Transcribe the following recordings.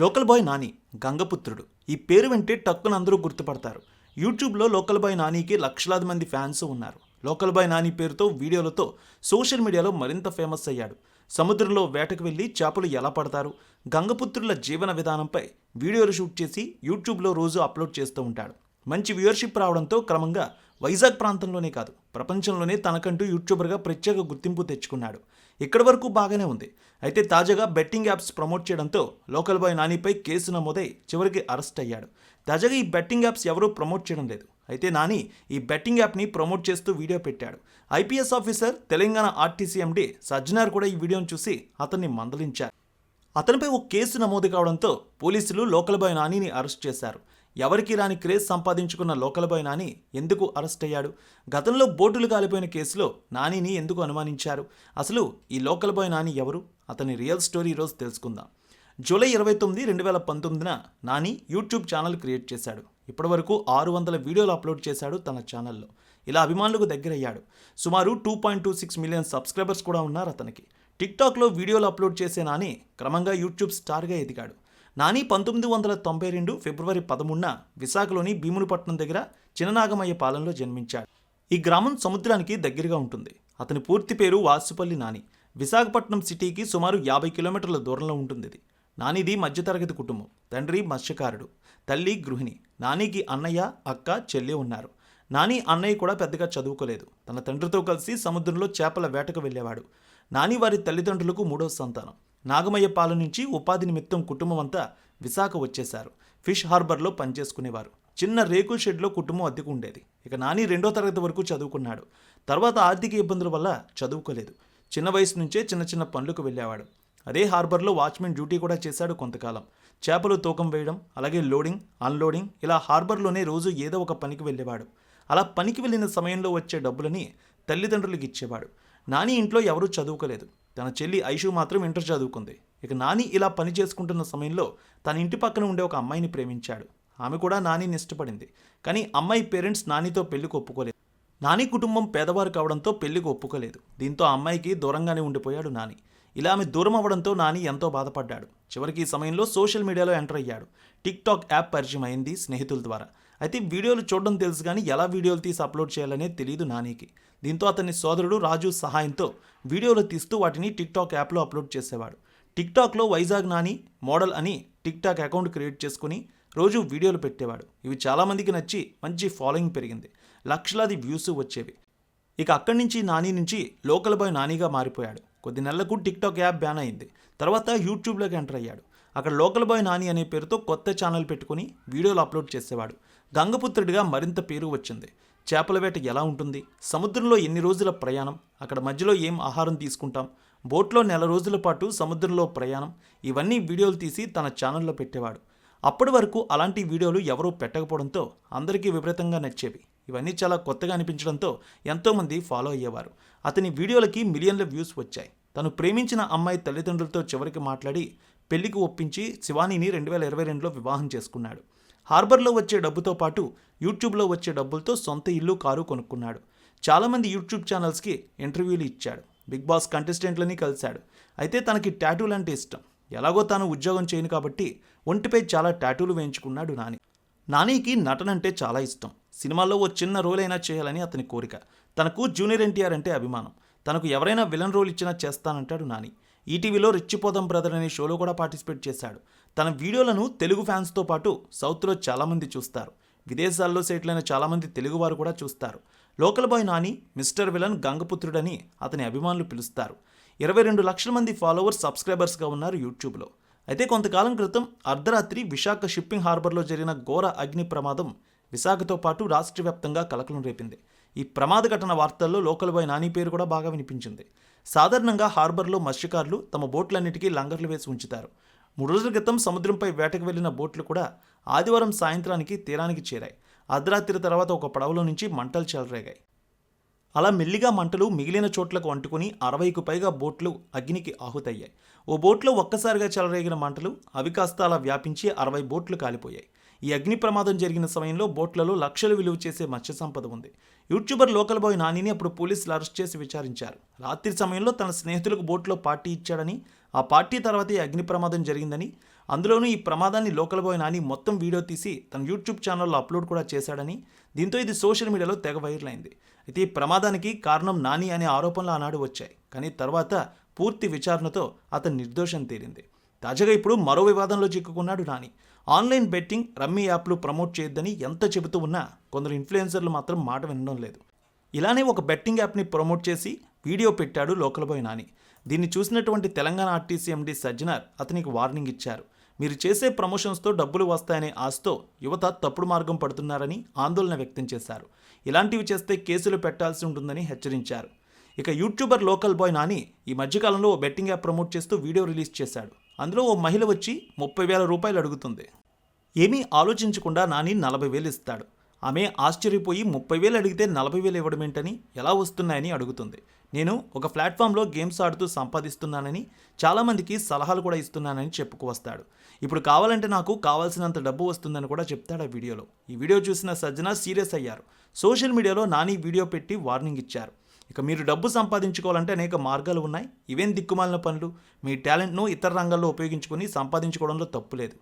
Local boy Nani గంగపుత్రుడు. ఈ పేరు వింటే టక్కున అందరూ గుర్తుపడతారు. యూట్యూబ్లో లోకల్ బాయ్ నానికి లక్షలాది మంది ఫ్యాన్స్ ఉన్నారు. లోకల్ బాయ్ నాని పేరుతో వీడియోలతో సోషల్ మీడియాలో మరింత ఫేమస్ అయ్యాడు. సముద్రంలో వేటకు వెళ్ళి చేపలు ఎలా పడతారు గంగపుత్రుల జీవన విధానంపై వీడియోలు షూట్ చేసి యూట్యూబ్లో రోజు అప్లోడ్ చేస్తూ ఉంటాడు. మంచి వ్యూయర్షిప్ రావడంతో క్రమంగా వైజాగ్ ప్రాంతంలోనే కాదు ప్రపంచంలోనే తనకంటూ యూట్యూబర్గా ప్రత్యేక గుర్తింపు తెచ్చుకున్నాడు. ఇక్కడి వరకు బాగానే ఉంది. అయితే తాజాగా బెట్టింగ్ యాప్స్ ప్రమోట్ చేయడంతో లోకల్ బాయ్ నానిపై కేసు నమోదై చివరికి అరెస్ట్ అయ్యాడు. తాజాగా ఈ బెట్టింగ్ యాప్స్ ఎవరూ ప్రమోట్ చేయడం లేదు. అయితే నాని ఈ బెట్టింగ్ యాప్ని ప్రమోట్ చేస్తూ వీడియో పెట్టాడు. IPS officer Telangana RTC MD Sajjanar కూడా ఈ వీడియోను చూసి అతన్ని మందలించారు. అతనిపై ఓ కేసు నమోదు కావడంతో పోలీసులు లోకల్ బాయ్ నానిని అరెస్ట్ చేశారు. ఎవరికి రాని క్రేజ్ సంపాదించుకున్న లోకల్ బాయ్ నాని ఎందుకు అరెస్ట్ అయ్యాడు? గతంలో బోటులు కాలిపోయిన కేసులో నానిని ఎందుకు అనుమానించారు? అసలు ఈ లోకల్ బాయ్ నాని ఎవరు? అతని రియల్ స్టోరీ ఈరోజు తెలుసుకుందాం. జూలై ఇరవై తొమ్మిది రెండు వేల పంతొమ్మిదిన నాని యూట్యూబ్ ఛానల్ క్రియేట్ చేశాడు. ఇప్పటివరకు ఆరు వందల వీడియోలు అప్లోడ్ చేశాడు తన ఛానల్లో. ఇలా అభిమానులకు దగ్గరయ్యాడు. సుమారు two point two six million subscribers కూడా ఉన్నారు అతనికి. టిక్టాక్లో వీడియోలు అప్లోడ్ చేసే నాని క్రమంగా యూట్యూబ్ స్టార్గా ఎదిగాడు. నాని పంతొమ్మిది వందల తొంభై రెండు ఫిబ్రవరి పదమూడున విశాఖలోని భీమునిపట్నం దగ్గర చిన్ననాగమయ్య పాలెంలో జన్మించాడు. ఈ గ్రామం సముద్రానికి దగ్గరగా ఉంటుంది. అతని పూర్తి పేరు వాసుపల్లి నాని. విశాఖపట్నం సిటీకి సుమారు యాభై కిలోమీటర్ల దూరంలో ఉంటుంది ఇది. నానిది మధ్యతరగతి కుటుంబం. తండ్రి మత్స్యకారుడు. తల్లి గృహిణి. నానికి అన్నయ్య అక్క చెల్లి ఉన్నారు. నాని అన్నయ్య కూడా పెద్దగా చదువుకోలేదు. తన తండ్రితో కలిసి సముద్రంలో చేపల వేటకు వెళ్ళేవాడు. నాని వారి తల్లిదండ్రులకు మూడో సంతానం. నాగమయ్యపాలెం నుంచి ఉపాధి నిమిత్తం కుటుంబం అంతా విశాఖ వచ్చేశారు. ఫిష్ హార్బర్లో పనిచేసుకునేవారు. చిన్న రేకుల షెడ్లో కుటుంబం అద్దెకు ఉండేది ఇక నాని రెండో తరగతి వరకు చదువుకున్నాడు. తర్వాత ఆర్థిక ఇబ్బందుల వల్ల చదువుకోలేదు. చిన్న వయసు నుంచే చిన్న చిన్న పనులకు వెళ్ళేవాడు. అదే హార్బర్లో వాచ్మెన్ డ్యూటీ కూడా చేశాడు కొంతకాలం. చేపలు తూకం వేయడం అలాగే లోడింగ్ అన్లోడింగ్ ఇలా హార్బర్లోనే రోజు ఏదో ఒక పనికి వెళ్ళేవాడు. అలా పనికి వెళ్ళిన సమయంలో వచ్చే డబ్బులని తల్లిదండ్రులకు ఇచ్చేవాడు. నాని ఇంట్లో ఎవరూ చదువుకోలేదు. తన చెల్లి ఐషు మాత్రం ఇంటర్ చదువుకుంది. ఇక నాని ఇలా పని చేసుకుంటున్న సమయంలో తన ఇంటి పక్కన ఉండే ఒక అమ్మాయిని ప్రేమించాడు. ఆమె కూడా నానిని ఇష్టపడింది. కానీ అమ్మాయి పేరెంట్స్ నానితో పెళ్ళికి ఒప్పుకోలేదు. నాని కుటుంబం పేదవారు కావడంతో పెళ్ళికి ఒప్పుకోలేదు. దీంతో అమ్మాయికి దూరంగానే ఉండిపోయాడు నాని. ఇలా ఆమె దూరం అవ్వడంతో నాని ఎంతో బాధపడ్డాడు. చివరికి ఈ సమయంలో సోషల్ మీడియాలో ఎంటర్ అయ్యాడు. టిక్టాక్ యాప్ పరిచయం అయింది స్నేహితుల ద్వారా. అయితే వీడియోలు చూడడం తెలుసు కానీ ఎలా వీడియోలు తీసి అప్లోడ్ చేయాలనే తెలియదు నానికి. దీంతో అతని సోదరుడు రాజు సహాయంతో వీడియోలు తీస్తూ వాటిని టిక్టాక్ యాప్లో అప్లోడ్ చేసేవాడు. టిక్టాక్లో వైజాగ్ నాని మోడల్ అని టిక్టాక్ అకౌంట్ క్రియేట్ చేసుకుని రోజు వీడియోలు పెట్టేవాడు. ఇవి చాలామందికి నచ్చి మంచి ఫాలోయింగ్ పెరిగింది. లక్షలాది వ్యూస్ వచ్చేవి. ఇక అక్కడి నుంచి నాని నుంచి లోకల్ బాయ్ నానిగా మారిపోయాడు. కొద్ది నెలలకు టిక్టాక్ యాప్ బ్యాన్ అయింది. తర్వాత యూట్యూబ్లోకి ఎంటర్ అయ్యాడు. అక్కడ లోకల్ బాయ్ నాని అనే పేరుతో కొత్త ఛానల్ పెట్టుకుని వీడియోలు అప్లోడ్ చేసేవాడు. గంగపుత్రుడిగా మరింత పేరు వచ్చింది. చేపల వేట ఎలా ఉంటుంది? సముద్రంలో ఎన్ని రోజుల ప్రయాణం? అక్కడ మధ్యలో ఏం ఆహారం తీసుకుంటాం? బోట్లో నెల రోజుల పాటు సముద్రంలో ప్రయాణం? ఇవన్నీ వీడియోలు తీసి తన ఛానల్లో పెట్టేవాడు. అప్పటి వరకు అలాంటి వీడియోలు ఎవరూ పెట్టకపోవడంతో అందరికీ విపరీతంగా నచ్చేవి. ఇవన్నీ చాలా కొత్తగా అనిపించడంతో ఎంతోమంది ఫాలో అయ్యేవారు. అతని వీడియోలకి మిలియన్ల వ్యూస్ వచ్చాయి. తను ప్రేమించిన అమ్మాయి తల్లిదండ్రులతో చివరికి మాట్లాడి పెళ్ళికి ఒప్పించి శివానీని రెండు వేల ఇరవై రెండులో వివాహం చేసుకున్నాడు. హార్బర్లో వచ్చే డబ్బుతో పాటు యూట్యూబ్లో వచ్చే డబ్బులతో సొంత ఇల్లు కారు కొనుక్కున్నాడు. చాలామంది యూట్యూబ్ ఛానల్స్కి ఇంటర్వ్యూలు ఇచ్చాడు. బిగ్ బాస్ కంటెస్టెంట్లని కలిశాడు. అయితే తనకి టాటూలు అంటే ఇష్టం. ఎలాగో తాను ఉద్యోగం చేయను కాబట్టి ఒంటిపై చాలా టాటూలు వేయించుకున్నాడు నాని. నానికి నటన అంటే చాలా ఇష్టం. సినిమాల్లో ఓ చిన్న రోల్ అయినా చేయాలని అతని కోరిక. తనకు జూనియర్ ఎన్టీఆర్ అంటే అభిమానం. తనకు ఎవరైనా విలన్ రోల్ ఇచ్చినా చేస్తానంటాడు నాని. ఈటీవీలో రిచ్చిపోదం బ్రదర్ అనే షోలో కూడా పార్టిసిపేట్ చేశాడు. తన వీడియోలను తెలుగు ఫ్యాన్స్తో పాటు సౌత్లో చాలామంది చూస్తారు. విదేశాల్లో సెటిల్ అయిన చాలామంది తెలుగువారు కూడా చూస్తారు. Local boy Nani mister villain గంగపుత్రుడని అతని అభిమానులు పిలుస్తారు. ఇరవై రెండు లక్షల మంది ఫాలోవర్స్ సబ్స్క్రైబర్స్గా ఉన్నారు యూట్యూబ్లో. అయితే కొంతకాలం క్రితం అర్ధరాత్రి విశాఖ షిప్పింగ్ హార్బర్లో జరిగిన ఘోర అగ్ని ప్రమాదం విశాఖతో పాటు రాష్ట్ర వ్యాప్తంగా కలకలం రేపింది. ఈ ప్రమాద ఘటన వార్తల్లో లోకల్ బాయ్ నాని పేరు కూడా బాగా వినిపించింది. సాధారణంగా హార్బర్లో మత్స్యకారులు తమ బోట్లన్నిటికీ లంగర్లు వేసి ఉంచుతారు. మూడు రోజుల క్రితం సముద్రంపై వేటకు వెళ్ళిన బోట్లు కూడా ఆదివారం సాయంత్రానికి తీరానికి చేరాయి. అర్ధరాత్రి తర్వాత ఒక పడవలో నుంచి మంటలు చెలరేగాయి. అలా మెల్లిగా మంటలు మిగిలిన చోట్లకు అంటుకుని అరవైకు పైగా బోట్లు అగ్నికి ఆహుతయ్యాయి. ఓ బోట్లో ఒక్కసారిగా చెలరేగిన మంటలు అవి కాస్త అలా వ్యాపించి అరవై బోట్లు కాలిపోయాయి. ఈ అగ్ని ప్రమాదం జరిగిన సమయంలో బోట్లలో లక్షలు విలువ చేసే మత్స్య సంపద ఉంది. యూట్యూబర్ లోకల్ బాయ్ నానిని అప్పుడు పోలీసులు అరెస్ట్ చేసి విచారించారు. రాత్రి సమయంలో తన స్నేహితులకు బోట్లో పార్టీ ఇచ్చాడని ఆ పార్టీ తర్వాత ఈ అగ్ని ప్రమాదం జరిగిందని అందులోనూ ఈ ప్రమాదాన్ని లోకల్ బాయ్ నాని మొత్తం వీడియో తీసి తన యూట్యూబ్ ఛానల్లో అప్లోడ్ కూడా చేశాడని దీంతో ఇది సోషల్ మీడియాలో తెగ వైరల్ అయింది. అయితే ఈ ప్రమాదానికి కారణం నాని అనే ఆరోపణలు ఆనాడు వచ్చాయి. కానీ తర్వాత పూర్తి విచారణతో అతను నిర్దోషం తేలింది. తాజాగా ఇప్పుడు మరో వివాదంలో చిక్కుకున్నాడు నాని ఆన్లైన్ బెట్టింగ్ రమ్మీ యాప్లు ప్రమోట్ చేయొద్దని ఎంత చెబుతూ ఉన్నా కొందరు ఇన్ఫ్లుయెన్సర్లు మాత్రం మాట వినడం లేదు. ఇలానే ఒక బెట్టింగ్ యాప్ని ప్రమోట్ చేసి వీడియో పెట్టాడు లోకల్ బాయ్ నాని. దీన్ని చూసినటువంటి తెలంగాణ ఆర్టీసీ ఎండి సజ్జనార్ అతనికి వార్నింగ్ ఇచ్చారు. మీరు చేసే ప్రమోషన్స్తో డబ్బులు వస్తాయనే ఆశతో యువత తప్పుడు మార్గం పడుతున్నారని ఆందోళన వ్యక్తం చేశారు. ఇలాంటివి చేస్తే కేసులు పెట్టాల్సి ఉంటుందని హెచ్చరించారు. ఇక యూట్యూబర్ లోకల్ బాయ్ నాని ఈ మధ్యకాలంలో ఓ బెట్టింగ్ యాప్ ప్రమోట్ చేస్తూ వీడియో రిలీజ్ చేశాడు. అందులో ఓ మహిళ వచ్చి ముప్పై వేల రూపాయలు అడుగుతుంది. ఏమీ ఆలోచించకుండా నాని నలభై వేలు ఇస్తాడు. ఆమె ఆశ్చర్యపోయి ముప్పై వేలు అడిగితే నలభై వేలు ఇవ్వడం ఏంటని ఎలా వస్తున్నాయని అడుగుతుంది. నేను ఒక ప్లాట్ఫామ్లో గేమ్స్ ఆడుతూ సంపాదిస్తున్నానని చాలామందికి సలహాలు కూడా ఇస్తున్నానని చెప్పుకు వస్తాడు. ఇప్పుడు కావాలంటే నాకు కావాల్సినంత డబ్బు వస్తుందని కూడా చెప్తాడు ఆ వీడియోలో. ఈ వీడియో చూసిన సజ్జన సీరియస్ అయ్యారు. సోషల్ మీడియాలో నాని వీడియో పెట్టి వార్నింగ్ ఇచ్చారు. ఇక మీరు డబ్బు సంపాదించుకోవాలంటే అనేక మార్గాలు ఉన్నాయి. ఇవేం దిక్కుమాలిన పనులు? మీ టాలెంట్ను ఇతర రంగాల్లో ఉపయోగించుకొని సంపాదించుకోవడంలో తప్పు లేదు.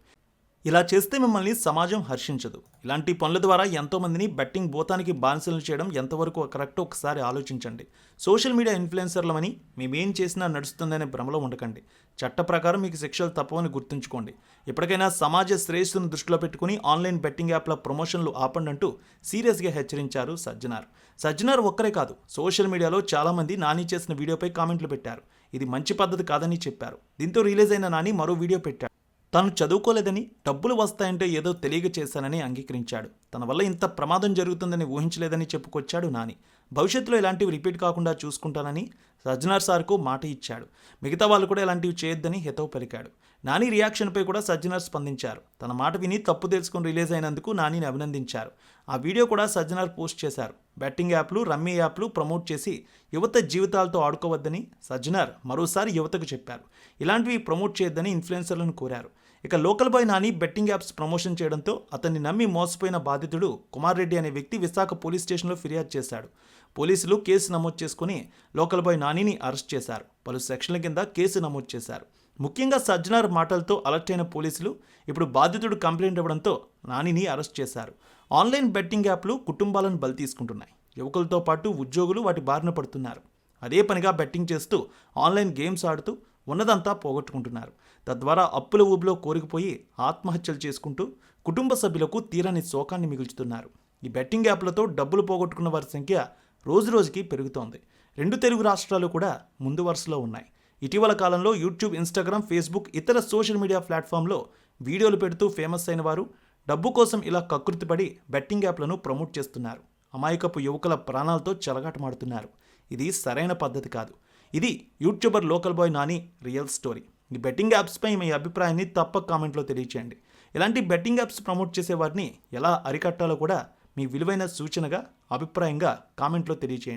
ఇలా చేస్తే మిమ్మల్ని సమాజం హర్షించదు. ఇలాంటి పనుల ద్వారా ఎంతోమందిని బెట్టింగ్ భూతానికి బానిసలు చేయడం ఎంతవరకు కరెక్ట్ ఒకసారి ఆలోచించండి. సోషల్ మీడియా ఇన్ఫ్లుయెన్సర్లమని మేమేం చేసినా నడుస్తుందనే భ్రమలో ఉండకండి. చట్ట ప్రకారం మీకు శిక్షలు తప్పవని గుర్తుంచుకోండి. ఎప్పటికైనా సమాజ శ్రేయస్సును దృష్టిలో పెట్టుకుని ఆన్లైన్ బెట్టింగ్ యాప్ల ప్రమోషన్లు ఆపండి అంటూ సీరియస్గా హెచ్చరించారు సజ్జనార్. సజ్జనార్ ఒక్కరే కాదు సోషల్ మీడియాలో చాలామంది నాని చేసిన వీడియోపై కామెంట్లు పెట్టారు. ఇది మంచి పద్ధతి కాదని చెప్పారు. దీంతో రిలీజ్ అయిన నాని మరో వీడియో పెట్టారు. తాను చదువుకోలేదని డబ్బులు వస్తాయంటే ఏదో తెలియక చేశానని అంగీకరించాడు. తన వల్ల ఇంత ప్రమాదం జరుగుతుందని ఊహించలేదని చెప్పుకొచ్చాడు నాని. భవిష్యత్తులో ఇలాంటివి రిపీట్ కాకుండా చూసుకుంటానని రజ్నార్ సార్కు మాట ఇచ్చాడు. మిగతా వాళ్ళు కూడా ఇలాంటివి చేయొద్దని హితవు పలికాడు. నాని రియాక్షన్పై కూడా సజ్జనార్ స్పందించారు. తన మాట విని తప్పు తెలుసుకుని రిలీజ్ అయినందుకు నానిని అభినందించారు. ఆ వీడియో కూడా సజ్జనార్ పోస్ట్ చేశారు. బెట్టింగ్ యాప్లు రమ్మీ యాప్లు ప్రమోట్ చేసి యువత జీవితాలతో ఆడుకోవద్దని సజ్జనార్ మరోసారి యువతకు చెప్పారు. ఇలాంటివి ప్రమోట్ చేయొద్దని ఇన్ఫ్లుయెన్సర్లను కోరారు. ఇక local boy Nani betting apps promotion చేయడంతో అతన్ని నమ్మి మోసపోయిన బాధితుడు కుమార్ రెడ్డి అనే వ్యక్తి విశాఖ పోలీస్ స్టేషన్లో ఫిర్యాదు చేశాడు. పోలీసులు కేసు నమోదు చేసుకుని లోకల్ బాయ్ నానిని అరెస్ట్ చేశారు. పలు సెక్షన్ల కింద కేసు నమోదు చేశారు. ముఖ్యంగా సజ్జనార్ మాటలతో అలర్ట్ అయిన పోలీసులు ఇప్పుడు బాధితుడు కంప్లైంట్ ఇవ్వడంతో నానిని అరెస్ట్ చేశారు. ఆన్లైన్ బెట్టింగ్ యాప్లు కుటుంబాలను బలి తీసుకుంటున్నాయి. యువకులతో పాటు ఉద్యోగులు వాటి బారిన పడుతున్నారు. అదే పనిగా బెట్టింగ్ చేస్తూ ఆన్లైన్ గేమ్స్ ఆడుతూ ఉన్నదంతా పోగొట్టుకుంటున్నారు. తద్వారా అప్పుల ఊబిలో కోరికిపోయి ఆత్మహత్యలు చేసుకుంటూ కుటుంబ సభ్యులకు తీరని శోకాన్ని మిగుల్చుతున్నారు. ఈ బెట్టింగ్ యాప్లతో డబ్బులు పోగొట్టుకున్న వారి సంఖ్య రోజురోజుకి పెరుగుతోంది. రెండు తెలుగు రాష్ట్రాలు కూడా ముందు వరుసలో ఉన్నాయి. ఇటీవల కాలంలో యూట్యూబ్ ఇన్స్టాగ్రామ్ ఫేస్బుక్ ఇతర సోషల్ మీడియా ప్లాట్ఫామ్లో వీడియోలు పెడుతూ ఫేమస్ అయిన వారు డబ్బు కోసం ఇలా కకృతిపడి బెట్టింగ్ యాప్లను ప్రమోట్ చేస్తున్నారు. అమాయకపు యువకుల ప్రాణాలతో చెలగాటమాడుతున్నారు. ఇది సరైన పద్ధతి కాదు. ఇది YouTuber local boy Nani real story. ఈ బెట్టింగ్ యాప్స్పై మీ అభిప్రాయాన్ని తప్పక కామెంట్లో తెలియచేయండి. ఇలాంటి బెట్టింగ్ యాప్స్ ప్రమోట్ చేసే వారిని ఎలా అరికట్టాలో కూడా మీ విలువైన సూచనగా అభిప్రాయంగా కామెంట్లో తెలియచేయండి.